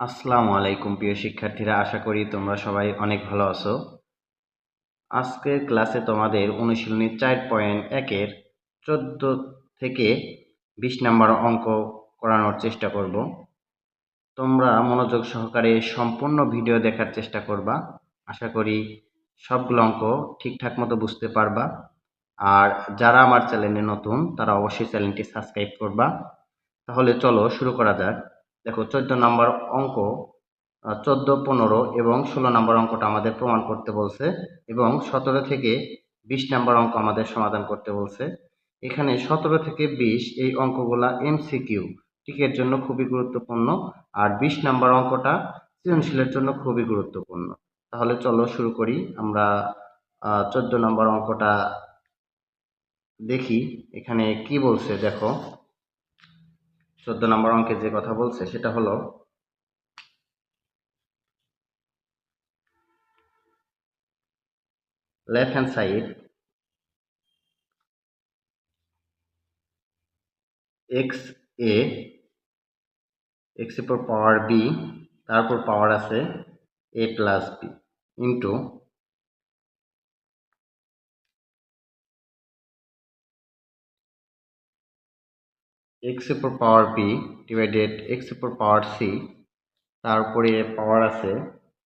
আসসালামু আলাইকুম, প্রিয় শিক্ষার্থীরা। আশা করি তোমরা সবাই অনেক ভালো আছো। আজকের ক্লাসে তোমাদের অনুশীলনী চার পয়েন্ট একের চোদ্দ থেকে বিশ নম্বর অঙ্ক করানোর চেষ্টা করব। তোমরা মনোযোগ সহকারে সম্পূর্ণ ভিডিও দেখার চেষ্টা করবা। আশা করি সবগুলো অঙ্ক ঠিকঠাক মতো বুঝতে পারবা। আর যারা আমার চ্যানেলে নতুন, তারা অবশ্যই চ্যানেলটি সাবস্ক্রাইব করবা। তাহলে চলো শুরু করা যাক। দেখো চোদ্দ নম্বর অঙ্ক চোদ্দ, পনেরো এবং ষোলো নম্বর অঙ্কটা আমাদের প্রমাণ করতে বলছে এবং সতেরো থেকে বিশ নম্বর অঙ্ক আমাদের সমাধান করতে বলছে। এখানে সতেরো থেকে বিশ এই অঙ্কগুলা এমসিকিউ টিকের জন্য খুবই গুরুত্বপূর্ণ, আর বিশ নম্বর অঙ্কটা সৃজনশীলের জন্য খুবই গুরুত্বপূর্ণ। তাহলে চলো শুরু করি, আমরা চোদ্দ নম্বর অঙ্কটা দেখি। এখানে কি বলছে দেখো চোদ্দ নম্বর অঙ্কে যে কথা বলছে, সেটা হলো, left hand side x a, x এর পর পাওয়ার b তারপর পাওয়ার আছে a প্লাস b ইন্টু এক্সের পর পাওয়ার বি ডিভাইডেড এক্সের পর পাওয়ার সি তারপরে পাওয়ার আছে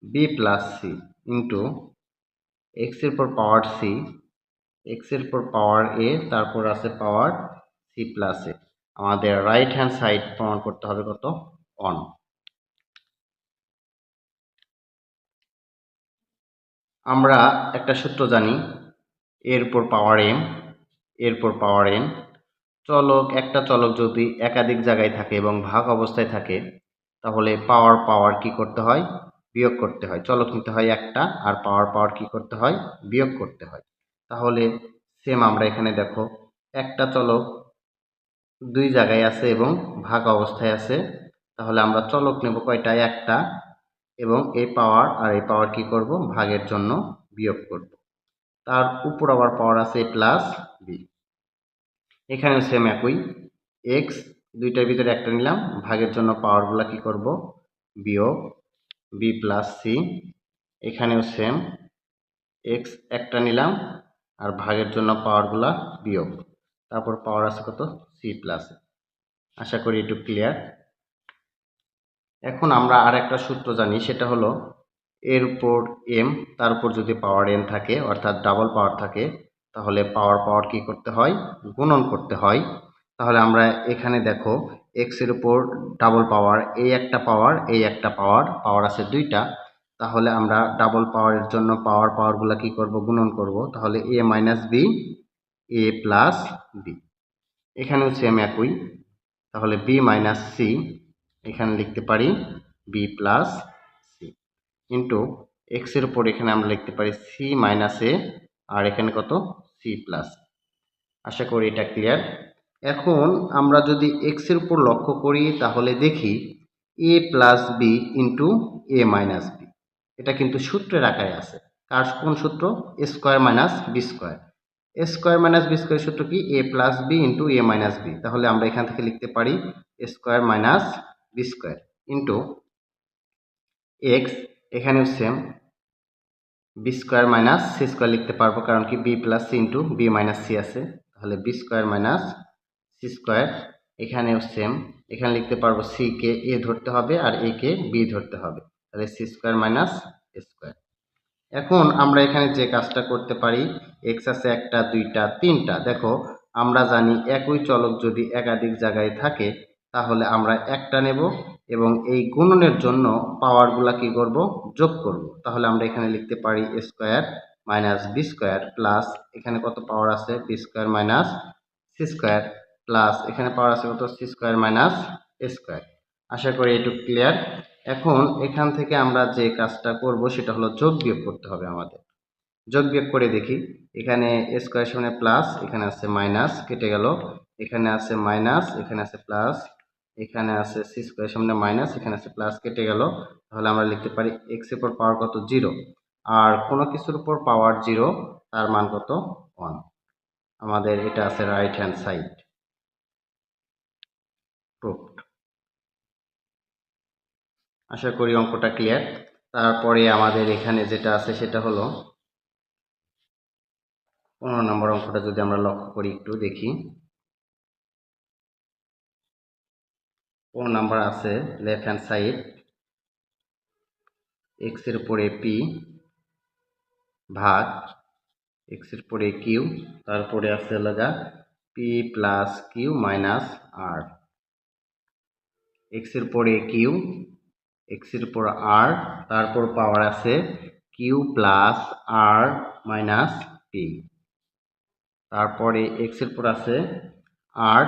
বি প্লাস সি ইন্টু এক্সের পর পাওয়ার সি এক্সের পর পাওয়ার এ তারপর আছে পাওয়ার সি প্লাস এ আমাদের রাইট হ্যান্ড সাইড প্রমাণ করতে হবে কত? অন আমরা একটা সূত্র জানি এর এরপর পাওয়ার এম এরপর পাওয়ার এন চলক, একটা চলক যদি একাধিক জায়গায় থাকে এবং ভাগ অবস্থায় থাকে, তাহলে পাওয়ার পাওয়ার কি করতে হয়? বিয়োগ করতে হয়। চলক নিতে হয় একটা আর পাওয়ার পাওয়ার কি করতে হয়? বিয়োগ করতে হয়। তাহলে সেম আমরা এখানে দেখো, একটা চলক দুই জায়গায় আছে এবং ভাগ অবস্থায় আছে। তাহলে আমরা চলক নেব কয়টা? একটা এবং এই পাওয়ার আর এই পাওয়ার কি করব? ভাগের জন্য বিয়োগ করব। তার উপর আবার পাওয়ার আছে প্লাস বি এখানেও সেম একই। এক্স দুইটার ভিতরে একটা নিলাম, ভাগের জন্য পাওয়ারগুলো কি করব? বিয়োগ বি প্লাস সি এখানেও সেম এক্স একটা নিলাম, আর ভাগের জন্য পাওয়ারগুলা বিয়োগ। তারপর পাওয়ার আছে কত? সি প্লাস আশা করি একটু ক্লিয়ার এখন আমরা আর একটা সূত্র জানি, সেটা হলো এর উপর এম তার উপর যদি পাওয়ার এন থাকে, অর্থাৎ ডাবল পাওয়ার থাকে তাহলে পাওয়ার পাওয়ার কি করতে হয়? গুণন করতে হয়। তাহলে আমরা এখানে দেখো এক্সের উপর ডাবল পাওয়ার এই একটা পাওয়ার এই একটা পাওয়ার পাওয়ার আছে দুইটা। তাহলে আমরা ডাবল পাওয়ারের জন্য পাওয়ার পাওয়ারগুলো কি করব? গুণন করব। তাহলে A minus B A plus B এখানেও সেম একই। তাহলে বি মাইনাস সি এখানে লিখতে পারি বি প্লাস সি ইন্টু এক্সের উপর এখানে আমরা লিখতে পারি সি মাইনাস এ আর এখানে কত? সি প্লাস আশা করি এটা ক্লিয়ার এখন আমরা যদি এক্সের উপর লক্ষ্য করি, তাহলে দেখি A plus B into A minus B এটা কিন্তু সূত্রের আকারে আছে। কার কোন সূত্র? Square minus B square square minus B square সূত্র কি? A plus B into A minus B তাহলে আমরা এখান থেকে লিখতে পারি square minus B square into X এখানেও same B square minus C square লিখতে পারব, কারণ কি B plus C into B minus C আছে। তাহলে B square minus C square এখানেও সেম এখানে লিখতে পারব সি কে এ ধরতে হবে আর এ কে বি ধরতে হবে। তাহলে সি স্কোয়ার মাইনাস স্কোয়ার এখন আমরা এখানে যে কাজটা করতে পারি এক্স আছে একটা, দুইটা, তিনটা। দেখো, আমরা জানি একই চলক যদি একাধিক জায়গায় থাকে তাহলে আমরা একটা নেব এবং এই গুণনের জন্য পাওয়ারগুলা কি করব? যোগ করব। তাহলে আমরা এখানে লিখতে পারি square minus B square plus এখানে কত পাওয়ার আছে? B square minus C square plus এখানে পাওয়ার আছে কত? সি স্কোয়ার মাইনাস স্কোয়ার আশা করি এটুকু ক্লিয়ার এখন এখান থেকে আমরা যে কাজটা করব সেটা হলো যোগ বিয়োগ করতে হবে আমাদের। যোগ বিয়োগ করে দেখি। এখানে স্কোয়ার সামনে প্লাস এখানে আছে মাইনাস কেটে গেল। এখানে আছে মাইনাস এখানে আছে প্লাস এখানে আছে সি স্কোয়ার সামনে মাইনাস এখানে আছে প্লাস কেটে গেল। তাহলে আমরা লিখতে পারি এক্সের উপর পাওয়ার কত? জিরো আর কোনো কিছুর উপর পাওয়ার জিরো তার মান কত? ওয়ান আমাদের এটা আছে রাইট হ্যান্ড সাইড প্রুফড আশা করি অঙ্কটা ক্লিয়ার তারপরে আমাদের এখানে যেটা আছে সেটা হলো, পনেরো নম্বর অঙ্কটা যদি আমরা লক্ষ্য করি একটু দেখি। পনেরো নাম্বার আছে লেফট হ্যান্ড সাইড এক্সের উপরে পি ভাগ এক্সের উপরে কিউ তারপরে আছে লাগা P plus Q minus R এক্সের পরে কিউ এক্সের উপর আর তারপর পাওয়ার আছে Q plus R minus P তারপরে এক্সের উপর আছে আর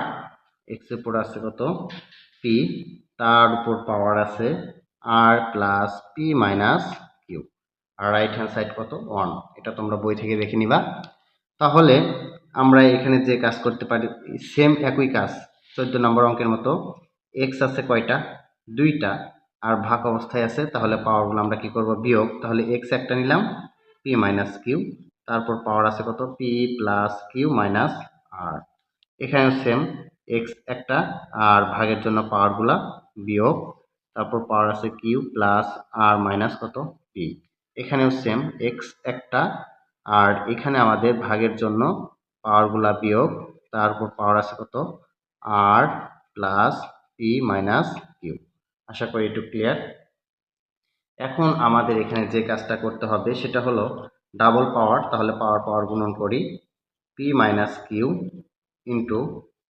এক্সের উপর আছে কত? পি তার উপর পাওয়ার আছে R plus P minus Q আর রাইট হ্যান্ড সাইড কত? ওয়ান এটা তোমরা বই থেকে দেখে নিবা। তাহলে আমরা এখানে যে কাজ করতে পারি সেম একই কাজ, চোদ্দ নম্বর অঙ্কের মতো এক্স আছে কয়টা? দুইটা। আর ভাগ অবস্থায় আছে, তাহলে পাওয়ারগুলো আমরা কি করব? বিয়োগ। তাহলে এক্স একটা নিলাম পি মাইনাস কিউ তারপর পাওয়ার আছে কত? P plus Q minus R এখানেও সেম এক্স একটা, আর ভাগের জন্য পাওয়ারগুলা বিয়োগ, তারপর পাওয়ার আছে কিউ প্লাস আর মাইনাস কত? পি এখানেও সেম এক্স একটা, আর এখানে আমাদের ভাগের জন্য পাওয়ারগুলা বিয়োগ, তারপর পাওয়ার আছে কত? R plus P minus Q আশা করি একটু ক্লিয়ার এখন আমাদের এখানে যে কাজটা করতে হবে, সেটা হলো ডাবল পাওয়ার তাহলে পাওয়ার পাওয়ার গুণন করি পি মাইনাস কিউ ইন্টু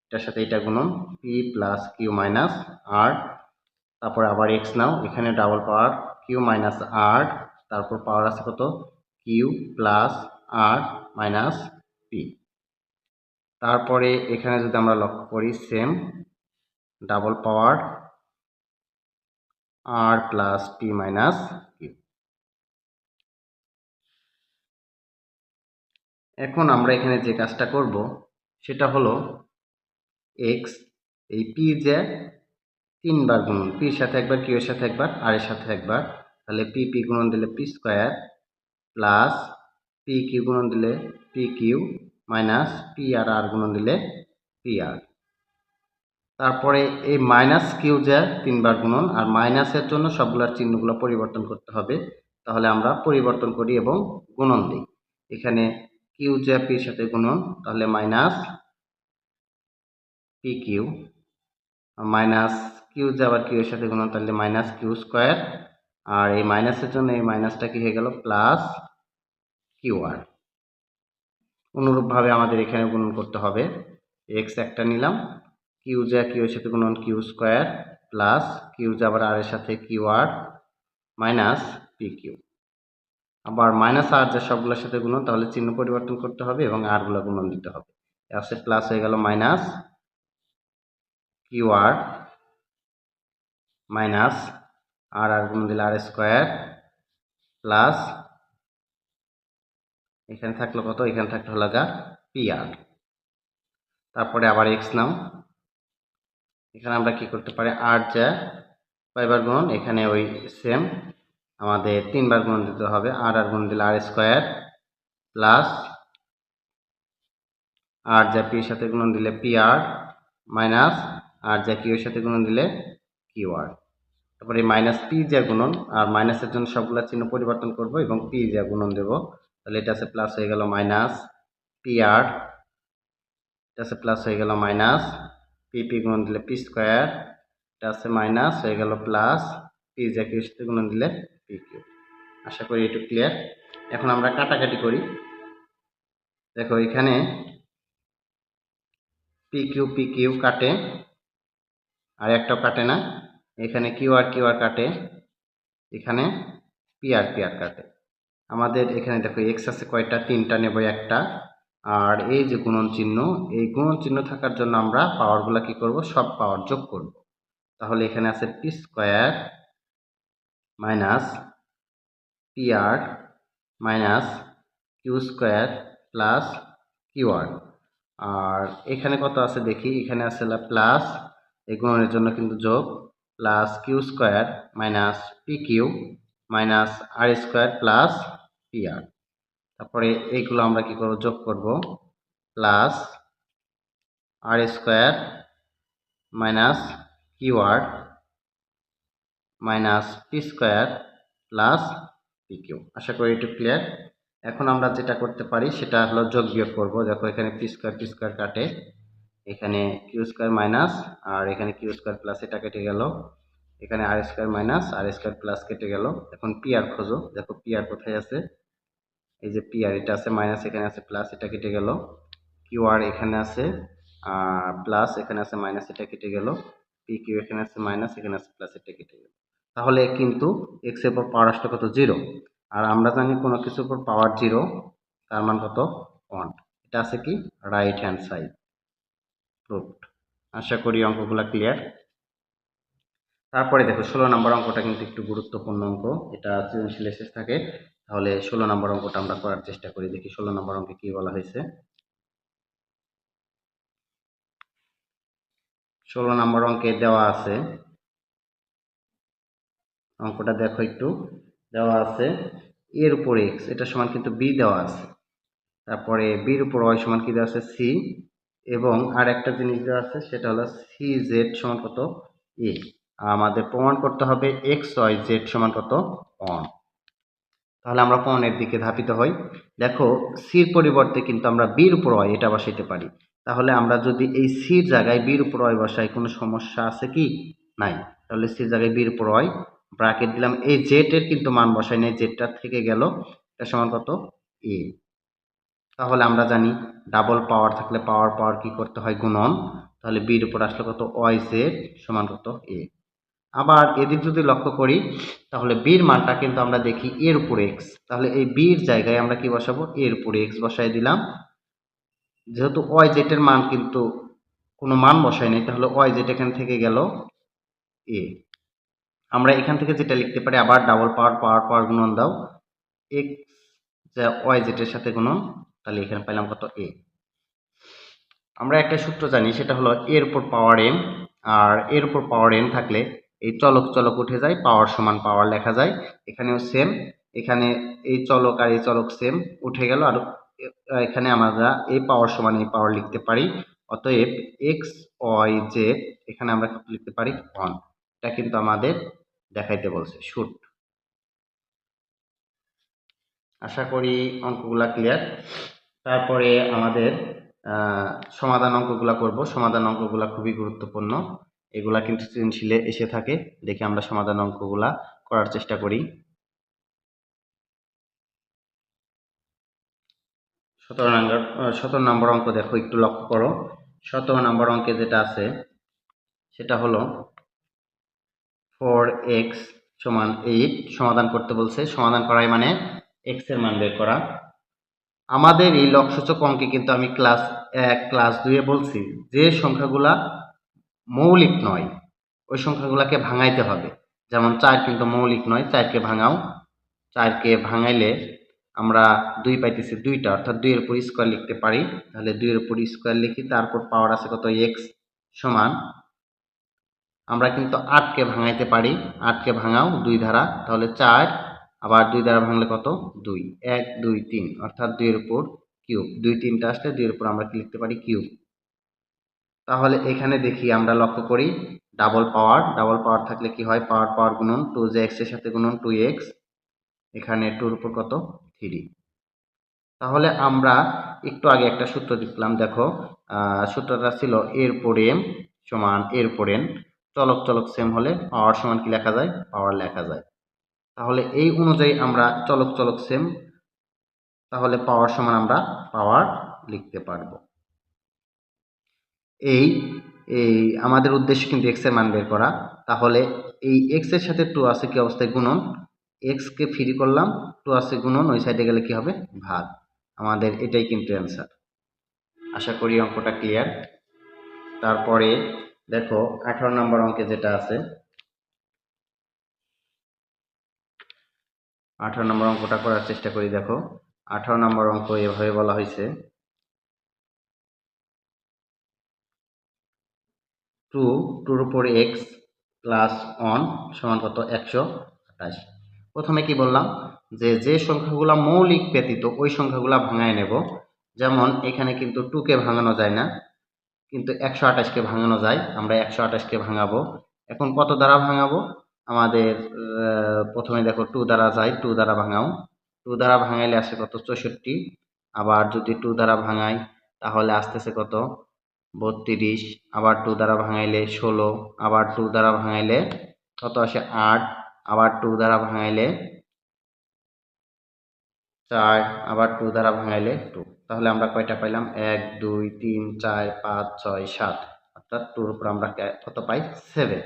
এটার সাথে এটা গুণন P plus Q minus R তারপরে আবার এক্স নাও, এখানে double power Q minus R তারপর পাওয়ার আছে কত? Q plus R minus P তারপরে এখানে যদি আমরা লক্ষ্য করি same double power R plus P minus Q এখন আমরা এখানে যে কাজটা করব, সেটা হলো এক্স এই পি যে তিনবার গুণন পির সাথে একবার কিউ এর সাথে একবার আর এর সাথে একবার, তাহলে পি পি গুণন দিলে P square plus P Q গুণন দিলে P Q minus P R R গুণন দিলে পি আর তারপরে এই মাইনাস কিউ যা তিনবার গুণন আর মাইনাসের জন্য সবগুলোর চিহ্নগুলো পরিবর্তন করতে হবে, তাহলে আমরা পরিবর্তন করি এবং গুণন দিই। এখানে কিউ যা পির সাথে গুণন, তাহলে minus P Q minus Q যে আবার কিউ এর সাথে গুণন, তাহলে মাইনাস কিউ স্কোয়ার আর এই মাইনাসের জন্য এই মাইনাসটা কি হয়ে গেল? প্লাস কিউ আর অনুরূপভাবে আমাদের এখানে গুণন করতে হবে। এক্স একটা নিলাম। কিউ যা কিউ এর সাথে গুণন কিউ স্কোয়ার প্লাস কিউ যা আবার আর এর সাথে Q R minus P Q আবার মাইনাস আর যা সবগুলোর সাথে গুণন, তাহলে চিহ্ন পরিবর্তন করতে হবে এবং আরগুলো গুণন দিতে হবে। আসে প্লাস হয়ে গেল minus Q R minus R R গুণ দিলে আর স্কোয়ার প্লাস এখানে থাকল কত? এখানে থাকল হলো গা পি আর তারপরে আবার এক্স নাও। এখানে আমরা কি করতে পারি? আর যা কয়বার গুণ? এখানে ওই সেম। আমাদের তিনবার গুণ দিতে হবে। আর আর গুণ দিলে আর স্কোয়ার প্লাস আর যা পির সাথে গুণন দিলে পি আর মাইনাস আর যা কিউ এর সাথে গুণন দিলে কিউ আর। তারপরে মাইনাস পি যা গুণন, আর মাইনাসের জন্য সবগুলো চিহ্ন পরিবর্তন করব এবং পি যা গুণন দেব। তাহলে এটা আছে প্লাস হয়ে গেল মাইনাস পি আর এটা আছে প্লাস হয়ে গেল মাইনাস পি পি গুণন দিলে পি স্কোয়ার এটা আছে মাইনাস হয়ে গেল প্লাস পি যা কিউ সাথে গুণন দিলে পি কিউ। আশা করি একটু ক্লিয়ার এখন আমরা কাটাকাটি করি। দেখো এখানে পি কিউ পি কিউ কাটে। আর একটাও কাটে না। এখানে কিউ আর কিউ আর কাটে। এখানে পি আর পি আর কাটে। আমাদের এখানে দেখো এক্স আছে কয়টা? তিনটা নেব একটা। আর এই যে গুণন চিহ্ন, এই গুণন চিহ্ন থাকার জন্য আমরা পাওয়ারগুলো কি করব? সব পাওয়ার যোগ করব। তাহলে এখানে আছে P square minus P R minus Q square plus Q R আর এখানে কত আছে দেখি? এখানে আছে প্লাস এই গুণনের জন্য কিন্তু যোগ plus Q square minus P Q minus R square plus P R তারপরে এইগুলো আমরা কি করব? যোগ করব। Plus R square minus Q R minus P square plus P Q আশা করি একটু ক্লিয়ার এখন আমরা যেটা করতে পারি, সেটা হলো যোগ বিয়োগ করব। দেখো এখানে পি স্কোয়ার পি স্কোয়ার কাটে। এখানে কিউ স্কোয়ার মাইনাস আর এখানে কিউ স্কোয়ার প্লাস এটা কেটে গেল। এখানে R square minus R square plus কেটে গেল। এখন পি আর খোঁজো। দেখো পি আর কোথায় আছে? এই যে পি আর এটা আছে মাইনাস এখানে আছে প্লাস এটা কেটে গেল। কিউ আর এখানে আছে আর প্লাস এখানে আছে মাইনাস এটা কেটে গেল। পি কিউ এখানে আছে মাইনাস এখানে আছে প্লাস এটা কেটে গেল। তাহলে কিন্তু এক্সের উপর পাওয়ার আসলে কত? জিরো আর আমরা জানি কোনো কিছুর উপর পাওয়ার জিরো তার মান কত? ওয়ান এটা আছে কি? রাইট হ্যান্ড সাইড প্রুফড আশা করি অঙ্কগুলো ক্লিয়ার তারপরে দেখো, ষোলো নম্বর অঙ্কটা কিন্তু একটু গুরুত্বপূর্ণ অঙ্ক। এটা সৃজনশীল শেষ থাকে। তাহলে ষোলো নম্বর অঙ্কটা আমরা করার চেষ্টা করি। দেখি ষোলো নম্বর অঙ্কে কি বলা হয়েছে। ষোলো নম্বর অঙ্কে দেওয়া আছে। অঙ্কটা দেখো একটু। দেওয়া আছে এর উপর এক্স এটা সমান কিন্তু বি দেওয়া আছে। তারপরে বির উপর ওয়াই সমান কি দেওয়া আছে? সি এবং আর একটা জিনিস দেওয়া আছে, সেটা হলো সি জেড সমান কত? এ আমাদের প্রমাণ করতে হবে এক্স ওয়াই জেড সমান কত? অন তাহলে আমরা প্রমাণের দিকে ধাপিত হই। দেখো সির পরিবর্তে কিন্তু আমরা বির উপর ওয়াই এটা বসাইতে পারি। তাহলে আমরা যদি এই সির জায়গায় বির উপর ওয়াই বসাই, কোনো সমস্যা আছে কি? নাই। তাহলে সির জায়গায় বির উপর ওয়াই ব্রাকেট দিলাম। এই জেটের কিন্তু মান বসাই নাই জেটটা থেকে গেল। এটা সমান কত? এ তাহলে আমরা জানি ডাবল পাওয়ার থাকলে পাওয়ার পাওয়ার কি করতে হয়? গুণন। তাহলে বির উপর আসলে কত? ওয়াই জেড সমান কত? এ আবার এদিক যদি লক্ষ্য করি, তাহলে বির মানটা কিন্তু আমরা দেখি এর উপর এক্স তাহলে এই বির জায়গায় আমরা কি বসাবো? এর উপরে এক্স বসাই দিলাম। যেহেতু ওয়াই জেটের মান কিন্তু কোনো মান বসাই নাই, তাহলে ওয়াই জেট এখান থেকে গেল এ আমরা এখান থেকে যেটা লিখতে পারি, আবার ডাবল পাওয়ার পাওয়ার পাওয়ার গুণন দাও। এক্স যা ওয়াই জেটের সাথে গুণন তাহলে এখানে পাইলাম কত এ আমরা একটা সূত্র জানি, সেটা হলো এর উপর পাওয়ার এম আর এর উপর পাওয়ার এন থাকলে এই চলক চলক উঠে যায় পাওয়ার সমান পাওয়ার লেখা যায়, এখানেও সেম এখানে এই চলক আর এই চলক সেম উঠে গেল, আর এখানে আমরা এই পাওয়ার সমান এই পাওয়ার লিখতে পারি, অতএব এক্স ওয়াই জেড এখানে আমরা লিখতে পারি ওয়ান এটা কিন্তু আমাদের দেখাইতে বলছে শুট আশা করি অঙ্কগুলা ক্লিয়ার তারপরে আমাদের সমাধান অঙ্কগুলো করব। সমাধান অঙ্কগুলো খুবই গুরুত্বপূর্ণ। এগুলা কিন্তু সৃজনশীলে এসে থাকে। দেখে আমরা সমাধান অঙ্কগুলা করার চেষ্টা করি। সতেরো নম্বর সতেরো নম্বর অঙ্ক দেখো, একটু লক্ষ্য করো। সতেরো নম্বর অঙ্কে যেটা আছে, সেটা হলো ফোর এক্স সমান এইট সমাধান করতে বলছে। সমাধান করাই মানে এক্সের মান বের করা। আমাদের এই লক্ষ্যসূচক অঙ্কে কিন্তু আমি ক্লাস এক, ক্লাস দুইয়ে বলছি যে সংখ্যাগুলা মৌলিক নয়, ওই সংখ্যাগুলাকে ভাঙাইতে হবে। যেমন চার কিন্তু মৌলিক নয়, চারকে ভাঙাও। চারকে ভাঙাইলে আমরা দুই পাইতেছি দুইটা, অর্থাৎ দুইয়ের উপর স্কোয়ার লিখতে পারি। তাহলে দুইয়ের উপর স্কোয়ার লিখি, তারপর পাওয়ার আছে কত? এক্স সমান। আমরা কিন্তু আটকে ভাঙাইতে পারি। আটকে ভাঙাও দুই ধারা, তাহলে চার আবার দুই দ্বারা ভাঙলে কত? দুই। এক, দুই, তিন। অর্থাৎ দুইয়ের উপর কিউব। দুই তিনটা আসলে দুইয়ের উপর আমরা কি লিখতে পারি? কিউব। তাহলে এখানে দেখি আমরা লক্ষ্য করি ডাবল পাওয়ার। ডাবল পাওয়ার থাকলে কি হয়? পাওয়ার পাওয়ার গুণন টু জে এক্সের সাথে গুণন টু এক্স। এখানে টুর উপর কত? থ্রি। তাহলে আমরা একটু আগে একটা সূত্র দেখলাম, দেখো। সূত্রটা ছিল এর পর এম সমান এর পর চলক চলক সেম হলে পাওয়ার সমান কি লেখা যায়? পাওয়ার লেখা যায়। তাহলে এই অনুযায়ী আমরা চলক চলক সেম তাহলে পাওয়ার সমান আমরা পাওয়ার লিখতে পারব। এই এই আমাদের উদ্দেশ্য কিন্তু এক্সের মান বের করা। তাহলে এই এক্সের সাথে টু আছে কি অবস্থায় গুণন? এক্সকে ফ্রি করলাম টু আছে গুণন, ওই সাইডে গেলে কি হবে? ভাগ। আমাদের এটাই কিন্তু অ্যান্সার আশা করি অঙ্কটা ক্লিয়ার তারপরে দেখো, আঠারো নম্বর অঙ্কে যেটা আছে আঠারো নম্বর অঙ্কটা করার চেষ্টা করি, দেখো। আঠারো নম্বর অঙ্ক এভাবে বলা হয়েছে। টু, টুর উপর এক্স প্লাস ওয়ান সমান কত? একশো আঠাশ। প্রথমে কি বললাম? যে যে সংখ্যাগুলো মৌলিক ব্যতীত ওই সংখ্যাগুলো ভাঙায় নেব। যেমন, এখানে কিন্তু টুকে ভাঙানো যায় না, কিন্তু একশো আঠাশকে ভাঙানো যায়। আমরা একশো আঠাশকে ভাঙাবো। এখন কত দ্বারা ভাঙাবো? আমাদের প্রথমে দেখো টু দ্বারা যায়, টু দ্বারা ভাঙাও। টু দ্বারা ভাঙাইলে আসে কত? চৌষট্টি। আবার যদি টু দ্বারা ভাঙাই, তাহলে আসতেছে কত? বত্রিশ। আবার টু দ্বারা ভাঙাইলে ষোলো। আবার টু দ্বারা ভাঙাইলে কত আসে? আট। আবার টু দ্বারা ভাঙাইলে চার। আবার টু দ্বারা ভাঙাইলে টু। তাহলে আমরা কয়টা পাইলাম? এক, দুই, তিন, চার, পাঁচ, ছয়, সাত। অর্থাৎ টুর উপর আমরা কত পাই? সেভেন।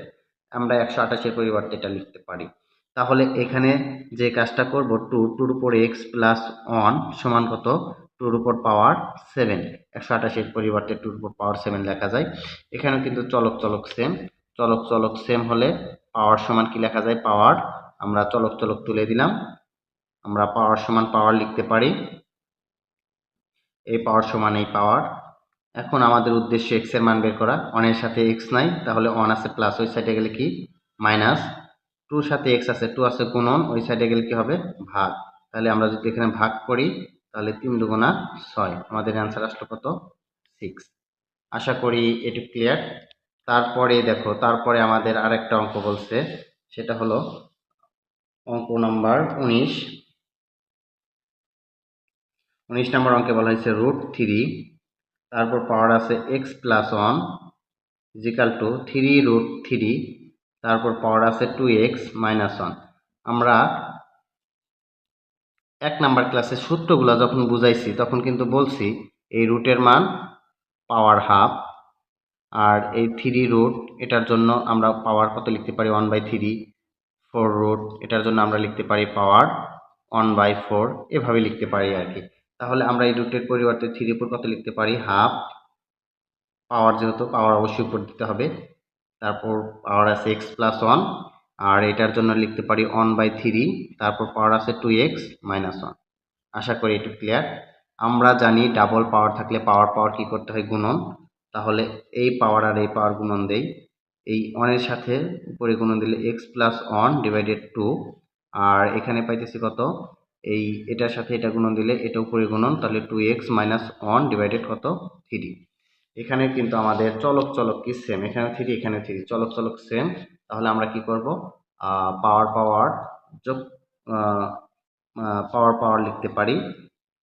আমরা একশো আঠাশের পরিবর্তে এটা লিখতে পারি। তাহলে এখানে যে কাজটা করব, টু, টুর উপর এক্স প্লাস ওয়ান সমান কত? টুর উপর পাওয়ার সেভেন। একশো আঠাশের পরিবর্তে টুর উপর পাওয়ার সেভেন লেখা যায়। এখানেও কিন্তু চলক চলক সেম চলক চলক সেম হলে পাওয়ার সমান কি লেখা যায়? পাওয়ার। আমরা চলক চলক তুলে দিলাম। আমরা পাওয়ার সমান পাওয়ার লিখতে পারি। এই পাওয়ার সমান এই পাওয়ার। এখন আমাদের উদ্দেশ্য এক্সের মান বের করা। ওয়ানের সাথে এক্স নাই, তাহলে ওয়ান আছে প্লাস ওই সাইডে গেলে কি? মাইনাস টুর সাথে এক্স আছে টু আছে গুণন, ওই সাইডে গেলে কি হবে? ভাগ। তাহলে আমরা যদি এখানে ভাগ করি, তাহলে তিন দুগুণা ছয়। আমাদের অ্যান্সার আসলো কত? সিক্স আশা করি এটু ক্লিয়ার তারপরে দেখো, তারপরে আমাদের আরেকটা অঙ্ক বলছে, সেটা হলো অঙ্ক নাম্বার উনিশ। উনিশ নম্বর অঙ্কে বলা হয়েছে রুট থ্রি তারপর পাওয়ার আছে X plus one equal to three root three তারপর পাওয়ার আছে টু এক্স মাইনাস ওয়ান আমরা এক নাম্বার ক্লাসে সূত্রগুলো যখন বুঝাইছি, তখন কিন্তু বলছি এই রুটের মান পাওয়ার হাফ আর এই থ্রি রুট এটার জন্য আমরা পাওয়ার কত লিখতে পারি? One by three four root এটার জন্য আমরা লিখতে পারি পাওয়ার ওয়ান বাই ফোর এভাবে লিখতে পারি আর কি। তাহলে আমরা এই রুটের পরিবর্তে থ্রি উপর কত লিখতে পারি হাফ পাওয়ার যেহেতু পাওয়ার অবশ্যই উপর দিতে হবে। তারপর পাওয়ার আছে এক্স প্লাস ওয়ান আর এটার জন্য লিখতে পারি ওয়ান বাই থ্রি তারপর পাওয়ার আছে টু এক্স মাইনাস ওয়ান আশা করি একটু ক্লিয়ার আমরা জানি ডাবল পাওয়ার থাকলে পাওয়ার পাওয়ার কি করতে হয়? গুণন। তাহলে এই পাওয়ার আর এই পাওয়ার গুণন দেই। এই ওয়ানের সাথে উপরে গুণন দিলে X plus one divided two আর এখানে পাইতেছি কত? এই এটার সাথে এটা গুণন দিলে এটা উপরে গুণন, তাহলে two X minus one divided কত? থ্রি এখানে কিন্তু আমাদের চলক চলক কি সেম এখানে থ্রি এখানে থ্রি চলক চলক সেম তাহলে আমরা কি করব? পাওয়ার পাওয়ার যোগ পাওয়ার পাওয়ার লিখতে পারি।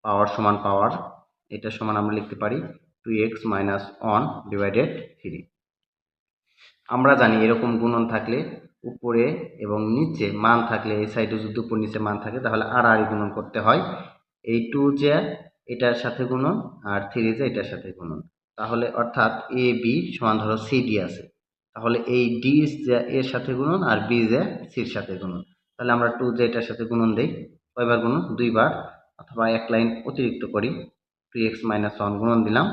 পাওয়ার সমান পাওয়ার এটা সমান আমরা লিখতে পারি। Two X minus one divided three আমরা জানি এরকম গুণন থাকলে উপরে এবং নিচে মান থাকলে, এই সাইডে যদি উপর নিচে মান থাকে, তাহলে আর আড়াআড়ি গুণন করতে হয়। এই টু যে এটার সাথে গুণন, আর থ্রি যে এটার সাথে গুণন। তাহলে অর্থাৎ এ বি সমান ধরো সি ডি আছে। তাহলে এই ডি যে এর সাথে গুণন, আর বি যে সির সাথে গুণন। তাহলে আমরা টু যে এটার সাথে গুণন দেই। কয়বার গুণন? দুইবার, অথবা এক লাইন অতিরিক্ত করি। টু এক্স মাইনাস ওয়ান গুণন দিলাম।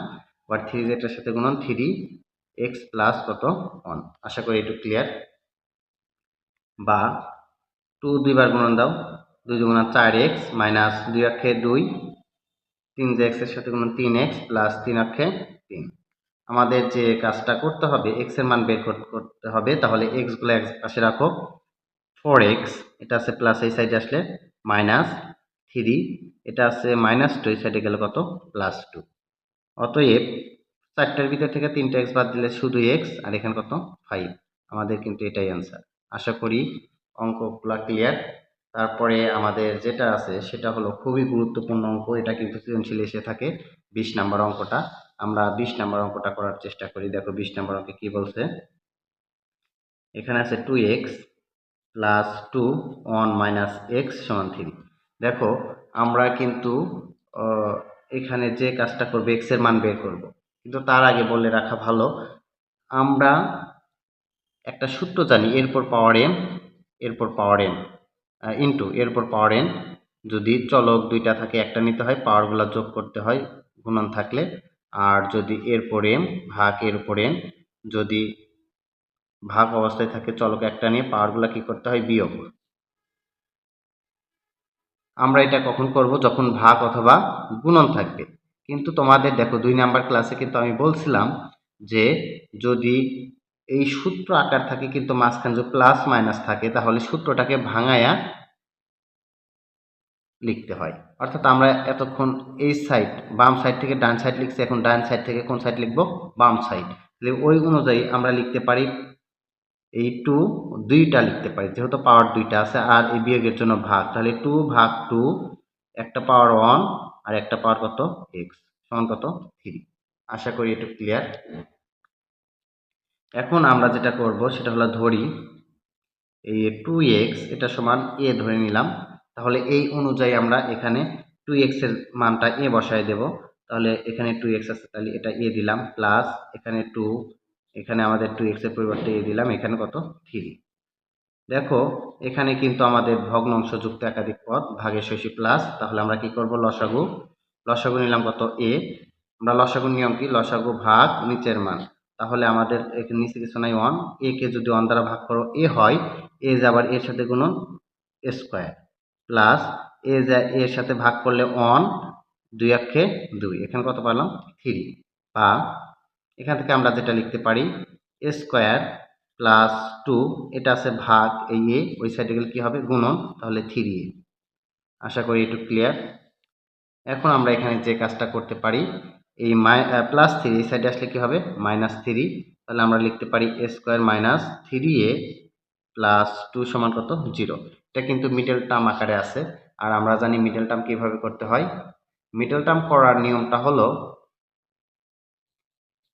আবার থ্রি যে এটার সাথে গুণন থ্রি এক্স প্লাস কত? ওয়ান আশা করি একটু ক্লিয়ার বা টু দুইবার গুণন দাও, দুই দুগুণা চার এক্স মাইনাস দুই অক্ষে দুই, তিন যে এক্সের সাথে গুণন তিন এক্স প্লাস তিন অক্ষে তিন। আমাদের যে কাজটা করতে হবে, এক্সের মান বের করতে হবে, তাহলে এক্সগুলো এক পাশে রাখো। ফোর এক্স, এটা আছে প্লাস এই সাইডে আসলে মাইনাস থ্রি, এটা আছে মাইনাস টু, এই সাইডে গেলে কত? Plus two. অতএব চারটার ভিতর থেকে তিনটা এক্স বাদ দিলে শুধু এক্স, আর এখানে কত? ফাইভ। আমাদের কিন্তু এটাই অ্যান্সার আশা করি অঙ্কগুলা ক্লিয়ার তারপরে আমাদের যেটা আছে সেটা হলো খুবই গুরুত্বপূর্ণ অঙ্ক, এটা কিন্তু সৃজনশীল এসে থাকে বিশ নাম্বার অঙ্কটা। আমরা বিশ নাম্বার অঙ্কটা করার চেষ্টা করি। দেখো বিশ নাম্বার অঙ্কে কি বলছে? এখানে আছে two X plus two one minus X সমান থ্রি দেখো, আমরা কিন্তু এখানে যে কাজটা করব এক্সের মান বের করব। কিন্তু তার আগে বলে রাখা ভালো, আমরা একটা সূত্র জানি, এরপর পাওয়ার এন এরপর পাওয়ার এন ইন্টু এরপর পাওয়ার এন যদি চলক দুইটা থাকে, একটা নিতে হয় পাওয়ারগুলো যোগ করতে হয়, গুণন থাকলে, আর যদি এরপর এম ভাগ এর উপর এন যদি ভাগ অবস্থায় থাকে চলক একটা নিয়ে পাওয়ারগুলো কি করতে হয়, বিয়োগ। আমরা এটা কখন করব? যখন ভাগ অথবা গুণন থাকবে। কিন্তু তোমাদের দেখো, দুই নাম্বার ক্লাসে কিন্তু আমি বলছিলাম যে যদি এই সূত্র আকার থাকে কিন্তু মাঝখানে যদি প্লাস মাইনাস থাকে, তাহলে সূত্রটাকে ভাঙায়া লিখতে হয়। অর্থাৎ আমরা এতক্ষণ এই সাইড বাম সাইড থেকে ডান সাইড লিখছি, এখন ডান সাইড থেকে কোন সাইড লিখব? বাম সাইড তাহলে ওই অনুযায়ী আমরা লিখতে পারি এই টু দুইটা লিখতে পারি, যেহেতু পাওয়ার দুইটা আছে, আর এই বিয়োগের জন্য ভাগ। তাহলে টু ভাগ টু একটা পাওয়ার ওয়ান আর একটা পাওয়ার কত? এক্স সমান কত? থ্রি আশা করি একটু ক্লিয়ার এখন আমরা যেটা করব, সেটা হলো ধরি এই টু এক্স এটা সমান এ ধরে নিলাম। তাহলে এই অনুযায়ী আমরা এখানে টু এক্সের মানটা এ বসায় দেব। তাহলে এখানে টু এক্স আছে, তাহলে এটা এ দিলাম প্লাস এখানে টু এখানে আমাদের টু এক্সের পরিবর্তে এ দিলাম, এখানে কত? থ্রি দেখো, এখানে কিন্তু আমাদের ভগ্নাংশযুক্ত একাধিক পদ, ভাগের শৈশী প্লাস তাহলে আমরা কি করব? লসাগু। লসাগু নিলাম কত? এ আমরা লসাগুর নিয়ম কি? লসাগু ভাগ নিচের মান। তাহলে আমাদের এখানে নিচে কিছু নাই ওয়ান এ কে যদি ওয়ান দ্বারা ভাগ করো এ হয় এ যে আবার এর সাথে গুণন স্কোয়ার প্লাস এ যা এর সাথে ভাগ করলে ওয়ান দুই অক্ষে দুই, এখানে কত পারলাম থ্রি বা এখান থেকে আমরা যেটা লিখতে পারি স্কোয়ার প্লাস টু এটা আছে ভাগ এই এ ওই সাইডে গেলে কী হবে? গুণন, তাহলে থ্রি এ আশা করি একটু ক্লিয়ার এখন আমরা এখানে যে কাজটা করতে পারি এই মাই প্লাস থ্রি এই সাইডে আসলে কী হবে? মাইনাস থ্রি তাহলে আমরা লিখতে পারি A square minus three A plus two সমান কত? জিরো এটা কিন্তু মিডল টার্ম আকারে আছে। আর আমরা জানি মিডল টার্ম কীভাবে করতে হয়? মিডল টার্ম করার নিয়মটা হলো,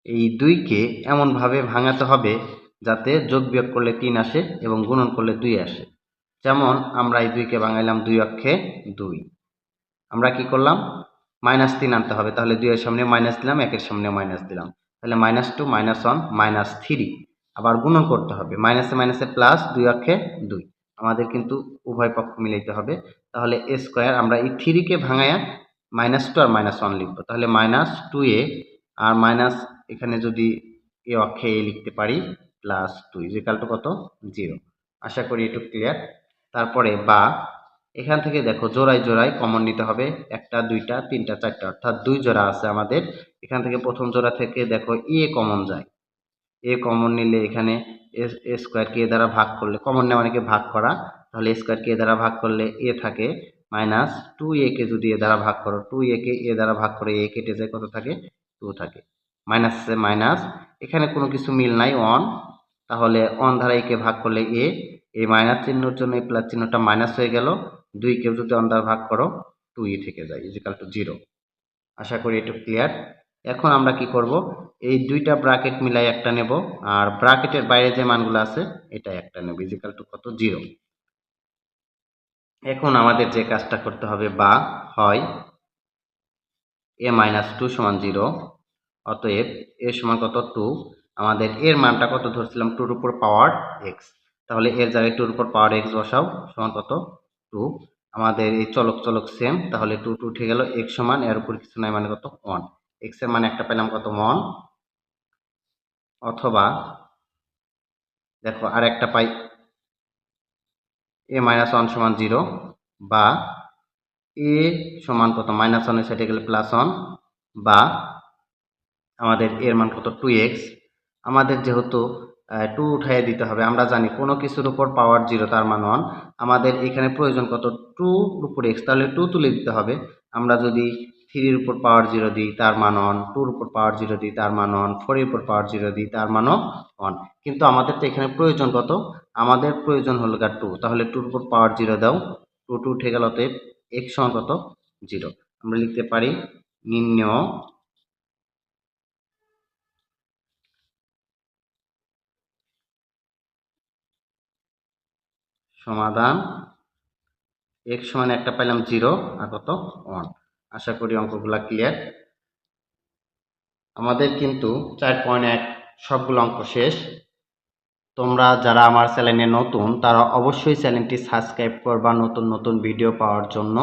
এই দুইকে এমনভাবে ভাঙাতে হবে যাতে যোগ বিয়োগ করলে তিন আসে এবং গুণন করলে দুই আসে। যেমন আমরা এই দুইকে ভাঙাইলাম দুই অক্ষে দুই। আমরা কি করলাম? মাইনাস তিন আনতে হবে। তাহলে দুইয়ের সামনে মাইনাস দিলাম, একের সামনে মাইনাস দিলাম। তাহলে minus two minus one minus three আবার গুণন করতে হবে। মাইনাসে মাইনাসে প্লাস দুই অক্ষে দুই। আমাদের কিন্তু উভয় পক্ষ মিলাইতে হবে। তাহলে এ স্কোয়ার আমরা এই থ্রিকে ভাঙায়া মাইনাস টু আর মাইনাস ওয়ান লিখব। তাহলে মাইনাস টু এ আর মাইনাস এখানে যদি এ অক্ষে এ লিখতে পারি প্লাস টু ইজিকাল টু কত? জিরো আশা করি একটু ক্লিয়ার তারপরে বা এখান থেকে দেখো জোড়ায় জোড়ায় কমন নিতে হবে। একটা, দুইটা, তিনটা, চারটা, অর্থাৎ দুই জোড়া আছে আমাদের। এখান থেকে প্রথম জোড়া থেকে দেখো এ কমন যায়। এ কমন নিলে এখানে এ স্কোয়ারকে এ দ্বারা ভাগ করলে কমন নেওয়া অনেকে ভাগ করা? তাহলে স্কোয়ারকে এ দ্বারা ভাগ করলে এ থাকে মাইনাস টু এ কে যদি এ দ্বারা ভাগ করো টু এ কে এ দ্বারা ভাগ করে এ কেটে যায়, কত থাকে? টু থাকে। মাইনাস মাইনাস এখানে কোনো কিছু মিল নাই ওয়ান তাহলে ওয়ান দ্বারা একে ভাগ করলে এ এই মাইনাস চিহ্নর জন্য এই প্লাস চিহ্নটা মাইনাস হয়ে গেল। দুই কেউ যদি দ্বারা ভাগ করো টু ই থেকে যায় ইজিক্যাল টু জিরো আশা করি একটু ক্লিয়ার এখন আমরা কি করব? এই দুইটা ব্রাকেট মিলাই একটা নেব, আর ব্রাকেটের বাইরে যে মানগুলো আছে, এটা একটা নেব ইজিক্যাল টু কত? জিরো এখন আমাদের যে কাজটা করতে হবে বা হয় এ মাইনাস টু সমান জিরো অতএব এ সমান কত? টু আমাদের এর মানটা কত ধরছিলাম? টুর উপর পাওয়ার এক্স তাহলে এর জায়গায় টুর উপর পাওয়ার এক্স বসাও, সমান কত? টু আমাদের এই চলক চলক সেম তাহলে টু টু উঠে গেল এক্স সমান, এর উপর কিছু নাই মানে কত? ওয়ান এক্সের মানে একটা পেলাম কত? ওয়ান অথবা দেখো আর একটা পাই এ মাইনাস ওয়ান সমান জিরো বা এ সমান কত? মাইনাস ওয়ানের সাইডে গেলে প্লাস ওয়ান বা আমাদের এর মান কত? টু এক্স আমাদের যেহেতু টু উঠাইয়ে দিতে হবে। আমরা জানি কোনো কিছুর উপর পাওয়ার জিরো তার মান ওয়ান আমাদের এখানে প্রয়োজন কত? টুর উপর এক্স তাহলে টু তুলে দিতে হবে। আমরা যদি থ্রির উপর পাওয়ার জিরো দিই, তার মান ওয়ান টুর উপর পাওয়ার জিরো দিই, তার মান ওয়ান ফোরের উপর পাওয়ার জিরো দিই, তার মানও ওয়ান কিন্তু আমাদের তো এখানে প্রয়োজন কত? আমাদের প্রয়োজন হলো গা টু তাহলে টুর উপর পাওয়ার জিরো দাও। টু টু উঠে গেল, অতএব এক্স সমান কত? জিরো আমরা লিখতে পারি নিম্ন সমাধান এক সমান একটা পাইলাম জিরো আর কত? ওয়ান আশা করি অঙ্কগুলো ক্লিয়ার আমাদের কিন্তু চার পয়েন্ট এক সবগুলো অঙ্ক শেষ। তোমরা যারা আমার চ্যানেলে নতুন, তারা অবশ্যই চ্যানেলটি সাবস্ক্রাইব করবা নতুন নতুন ভিডিও পাওয়ার জন্য।